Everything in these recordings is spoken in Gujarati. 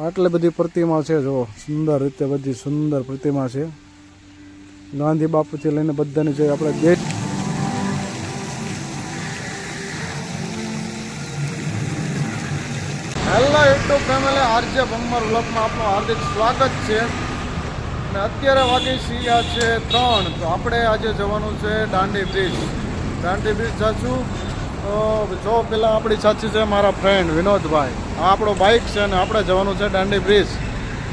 આટલી બધી પ્રતિમા છે, જો સુંદર રીતે બધી સુંદર પ્રતિમા છે. ગાંધી બાપુથી લઈને બધાની જે આપણે get hello YouTube family, RJ Bhamar વ્લોગમાં આપનું હાર્દિક સ્વાગત છે. અને અત્યારે વાગી સિયા છે ત્રણ. તો આપણે આજે જવાનું છે દાંડી બ્રિજ દાંડી બ્રિજ જાશું. જો પેલા આપણી સાચી છે મારા ફ્રેન્ડ વિનોદભાઈ. આ આપણો બાઇક છે અને આપણે જવાનું છે દાંડી બ્રિજ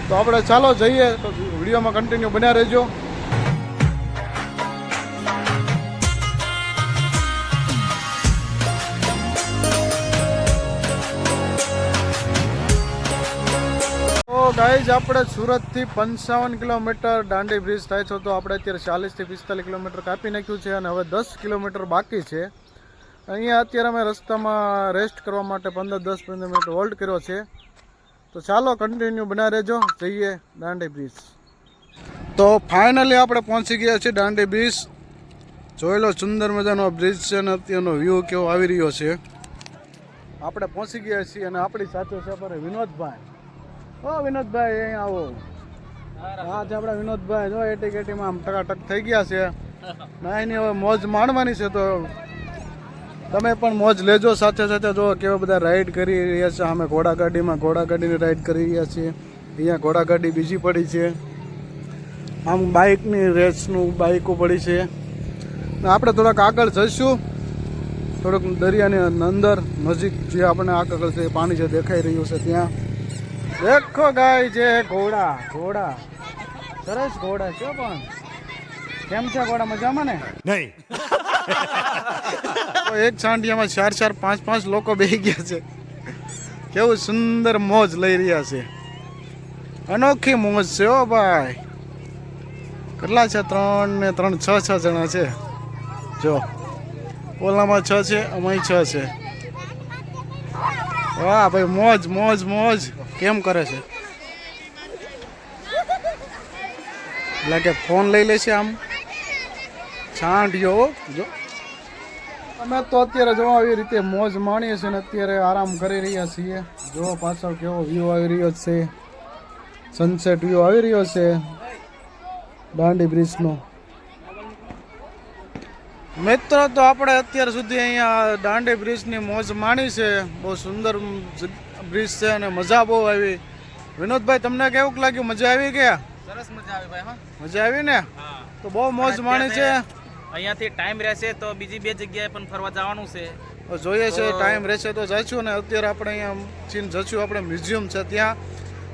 તો આપણે ચાલો જઈએ તો વિડીયોમાં કન્ટિન્યુ બન્યા રહેજો. ગાઈઝ આપણે સુરતથી પંચાવન કિલોમીટર દાંડી બ્રિજ થાય છે. તો આપણે અત્યારે ચાલીસથી પિસ્તાલીસ કિલોમીટર કાપી નાખ્યું છે અને હવે દસ કિલોમીટર બાકી છે. અહીંયા અત્યારે અમે રસ્તામાં રેસ્ટ કરવા માટે પંદર દસ પંદર મિનિટ હોલ્ડ કર્યો છે. તો ચાલો કન્ટિન્યુ બના રહેજો. જઈએ દાંડી બ્રિજ તો ફાઇનલી આપણે પહોંચી ગયા છીએ દાંડી બ્રિજ જોઈ લો સુંદર મજાનો બ્રિજ છે અને અત્યારનો વ્યૂ કેવો આવી રહ્યો છે. આપણે પહોંચી ગયા છીએ અને આપણી સાથે છે આપણે વિનોદભાઈ. ઓ વિનોદભાઈ, અહીં આવો. હા છે આપણા વિનોદભાઈ જો એટી કેટીમાં આમ ટકાટક થઈ ગયા છે. ના, એની હવે મોજ માણવાની છે તો તમે પણ મોજ લેજો સાથે સાથે. જો કેવા બધા રાઈડ કરી રહ્યા છે, અમે ઘોડાગાડીમાં ઘોડાગાડીની રાઈડ કરી રહ્યા છીએ. અહીંયા ઘોડાગાડી બીજી પડી છે. આમ બાઇકની રેસનું બાઇકો પડી છે. આપણે થોડાક આગળ જઈશું. થોડુંક દરિયાની અંદર નજીક જે આપણે આગળ છે પાણી જે દેખાઈ રહ્યું છે ત્યાં. દેખો ગાય છે ઘોડા ઘોડા. સરસ ઘોડા છે પણ. કેમ છે ઘોડા? મજામાં ને? નહીં. એક ચાંડિયામાં ચાર ચાર, પાંચ પાંચ લોકો બેસી ગયા છે. કેવું સુંદર મોજ લઈ રહ્યા છે. અનોખી મોજ છે ઓ ભાઈ. કેટલા છે? ત્રણ ને ત્રણ, છ છ જણા છે. જો, ઓલામાં છ છે, અમાય છ છે. વાહ ભાઈ, મોજ મોજ મોજ. કેમ કરે છે? એટલે કે ફોન લઈ લે છે આમ? છાંડિયો જો. અમે તો અત્યારે જો આવી રીતે મોજ માણીએ છીએ ને અત્યારે આરામ કરી રહ્યા છીએ. જો પાછળ કેવો વ્યૂ આવી રહ્યો છે. સનસેટ વ્યૂ આવી રહ્યો છે. દાંડી બ્રિજનો મિત્રો તો આપણે અત્યાર સુધી અહીંયા દાંડી બ્રિજની મોજ માણી છે. બહુ સુંદર બ્રિજ છે અને મજા બહુ આવી. વિનોદભાઈ તમને કેવું લાગ્યું? મજા આવી ગયા? સરસ મજા આવી ભાઈ મજા આવી ને? તો બહુ મોજ માણી છે. અહીંયાથી ટાઈમ રહેશે તો બીજી બે જગ્યાએ પણ ફરવા જવાનું છે. જોઈએ છે ટાઈમ રહેશે તો જઈશું ને અત્યારે આપણે અહીંયા ચીન જઈશું આપણે મ્યુઝિયમ છે ત્યાં.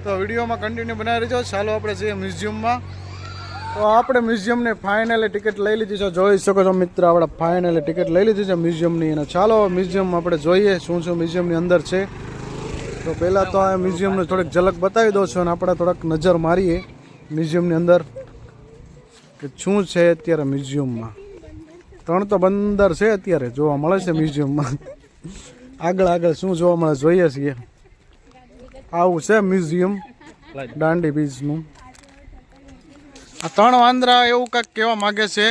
તો વિડીયોમાં કન્ટિન્યુ બનાવી રહેજો. ચાલો આપણે જઈએ મ્યુઝિયમમાં. તો આપણે મ્યુઝિયમની ફાઇનલી ટિકિટ લઈ લીધી છે. જોઈ શકો છો મિત્ર આપણે ફાઇનલી ટિકિટ લઈ લીધી છે મ્યુઝિયમની. અને ચાલો મ્યુઝિયમ આપણે જોઈએ શું શું મ્યુઝિયમની અંદર છે. તો પહેલાં તો આ મ્યુઝિયમની થોડીક ઝલક બતાવી દઉં છું અને આપણે થોડાક નજર મારીએ મ્યુઝિયમની અંદર કે શું છે અત્યારે મ્યુઝિયમમાં. ત્રણ તો બંદર છે અત્યારે, જોવા મળે છે મ્યુઝિયમમાં. આગળ આગળ શું જોવા મળે જોઈએ છીએ. આવું છે મ્યુઝિયમ, દાંડી બીચનું. આ ત્રણ વાંદરા એવું કંઈક કહેવા માગે છે.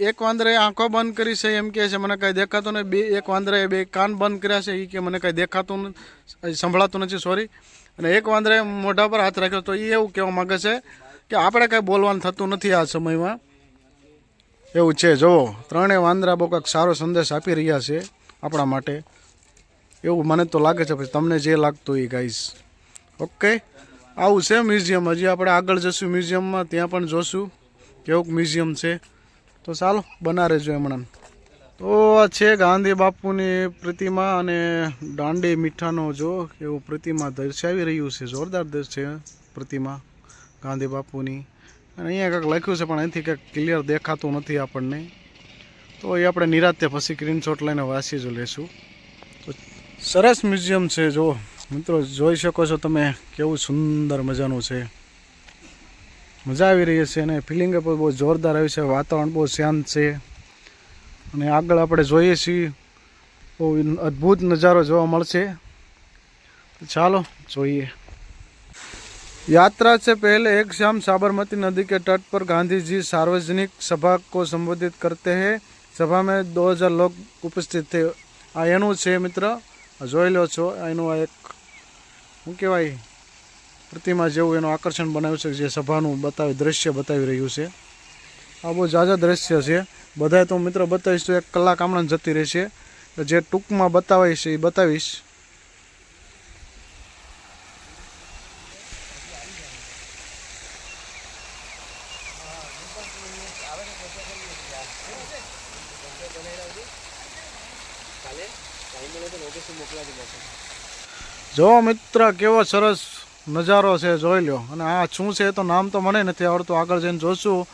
એક વાંદરાએ આંખો બંધ કરી છે, એમ કહે છે, મને કાંઈ દેખાતું નહીં બે, એક વાંદરાએ બે કાન બંધ કર્યા છે એ કે, મને કાંઈ દેખાતું સંભળાતું નથી સોરી અને એક વાંદરાએ મોઢા પર હાથ રાખ્યો, તો એ એવું કહેવા માગે છે કે, આપણે કાંઈ બોલવાનું થતું નથી આ સમયમાં. એવું છે, જુઓ, ત્રણેય વાંદરા બહુ કંઈક સારો સંદેશ આપી રહ્યા છે આપણા માટે. એવું મને તો લાગે છે, પછી તમને જે લાગતું એ ગાઈશ ઓકે આવું છે મ્યુઝિયમ. હજી આપણે આગળ જશું મ્યુઝિયમમાં, ત્યાં પણ જોશું કેવું મ્યુઝિયમ છે. તો ચાલો, બના રહેજો હમણાં તો આ છે ગાંધી બાપુની પ્રતિમા અને દાંડી મીઠાનો, જો, એવું પ્રતિમા દર્શાવી રહ્યું છે. જોરદાર દર્શ છે પ્રતિમા ગાંધી બાપુની. અને અહીંયા કંઈક લખ્યું છે, પણ અહીંથી કંઈક ક્લિયર દેખાતું નથી આપણને. તો એ આપણે નિરાતે પછી સ્ક્રીનશોટ લઈને વાંચી જ લેશું તો સરસ મ્યુઝિયમ છે, જો. મિત્રો, જોઈ શકો છો તમે કેવું સુંદર મજાનું છે. મજા આવી રહી છે અને ફિલિંગ પણ બહુ જોરદાર આવી છે, વાતાવરણ બહુ શાંત છે. અને આગળ આપણે જોઈએ છીએ, બહુ અદ્ભુત નજારો જોવા મળશે. ચાલો, જોઈએ. यात्रा से पहले एक शाम साबरमती नदी के तट पर गांधी जी सार्वजनिक सभा को संबोधित करते हैं सभा में 2000 लोग ઉપસ્થિત थे આ એનું છે મિત્ર આ જોઈ લો છો આ એનું આ એક શું કહેવાય પ્રતિમા જેવું એનું આકર્ષણ બનાવ્યું છે જે સભાનું બતાવી દ્રશ્ય બતાવી રહ્યું છે આ બહુ જાજા દ્રશ્ય છે બધાય તો મિત્રો બતાવીશ તો એક કલાક હમણાં જતી રહેશે તો જે ટૂંકમાં બતાવીશ એ બતાવીશ શું જો મિત્ર કેવો સરસ નજારો છે જોઈ લો અને આ શું છે તો નામ તો મને નથી આવડતું. આગળ જઈને જોશું.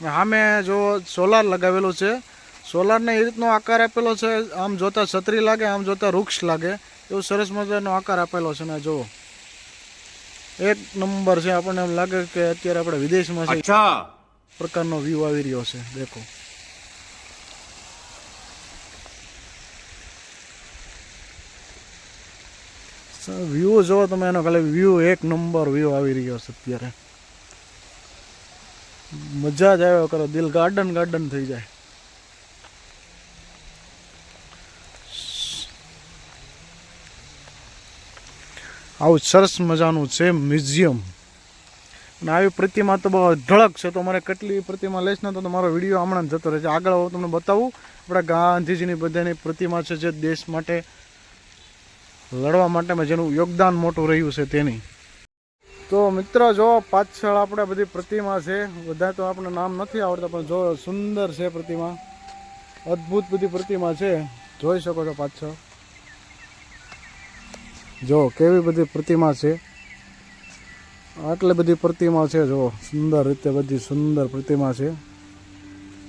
અને સામે જો સોલાર લગાવેલું છે. સોલારને એ રીતનો આકાર આપેલો છે આમ જોતાં છત્રી લાગે આમ જોતાં વૃક્ષ લાગે. એવો સરસ મજાનો આકાર આપેલો છે ને જોવો એક નંબર છે આપણને એમ લાગે કે અત્યારે આપણે વિદેશમાં છે. પ્રકારનો વ્યૂ આવી રહ્યો છે દેખો. વ્યૂ જોવો તમે એનો ખાલી વ્યૂ એક નંબર વ્યૂ આવી રહ્યો છે અત્યારે. મજા જ આવ્યો કરો, દિલ ગાર્ડન ગાર્ડન થઈ જાય. આવું સરસ મજાનું છે મ્યુઝિયમ. અને આવી પ્રતિમા તો બહુ ધડક છે, તો મારે કેટલી પ્રતિમા લઈશ ને તો મારો વીડિયો હમણાં જતો રહે છે. આગળ હું તમને બતાવું, આપણા ગાંધીજીની બધાની પ્રતિમા છે જે દેશ માટે લડવા માટેમાં જેનું યોગદાન મોટું રહ્યું છે તેની. તો મિત્ર, જો પાછળ આપણે બધી પ્રતિમા છે, બધા તો આપણે નામ નથી આવડતા, પણ જો સુંદર છે પ્રતિમા, અદ્ભુત બધી પ્રતિમા છે, જોઈ શકો છો પાછળ. જો કેવી બધી પ્રતિમા છે? આટલી બધી પ્રતિમા છે, જો સુંદર રીતે બધી સુંદર પ્રતિમા છે.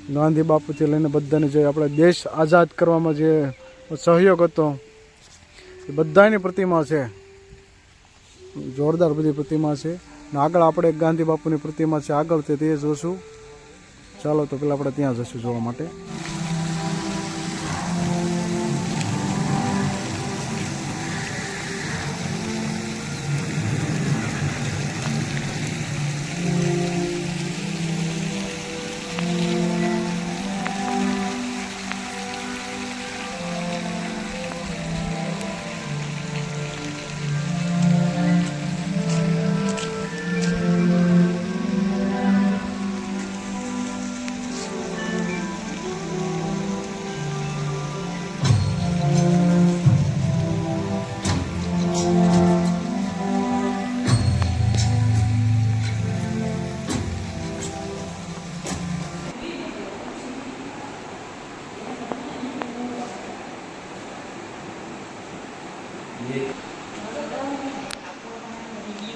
ગાંધી બાપુથી લઈને બધાની જે આપણે દેશ આઝાદ કરવામાં જે સહયોગ હતો એ બધાની પ્રતિમા છે. જોરદાર બધી પ્રતિમા છે. ને આગળ આપણે એક ગાંધી બાપુની પ્રતિમા છે. આગળ તે જોશું. ચાલો તો પેલા આપણે ત્યાં જશું જોવા માટે.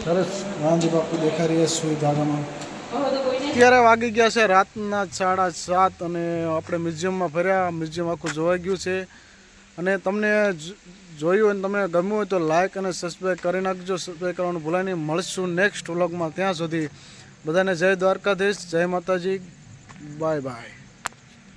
સરસ ગાંધી બાપુ દેખાઈ રહ્યા સુઈ ધાગામાં અત્યારે વાગી ગયા છે રાતના સાડા સાત અને આપણે મ્યુઝિયમમાં ફર્યા. મ્યુઝિયમ આખું જોવાઈ ગયું છે. અને તમને જોયું હોય ને તમને ગમ્યું હોય તો લાઈક અને સબસ્ક્રાઈબ કરી નાખજો. સબસ્ક્રાઈબ કરવાનું ભૂલાય નહીં. મળશું નેક્સ્ટ વ્લોગમાં ત્યાં સુધી બધાને જય દ્વારકાધીશ, જય માતાજી. Bye bye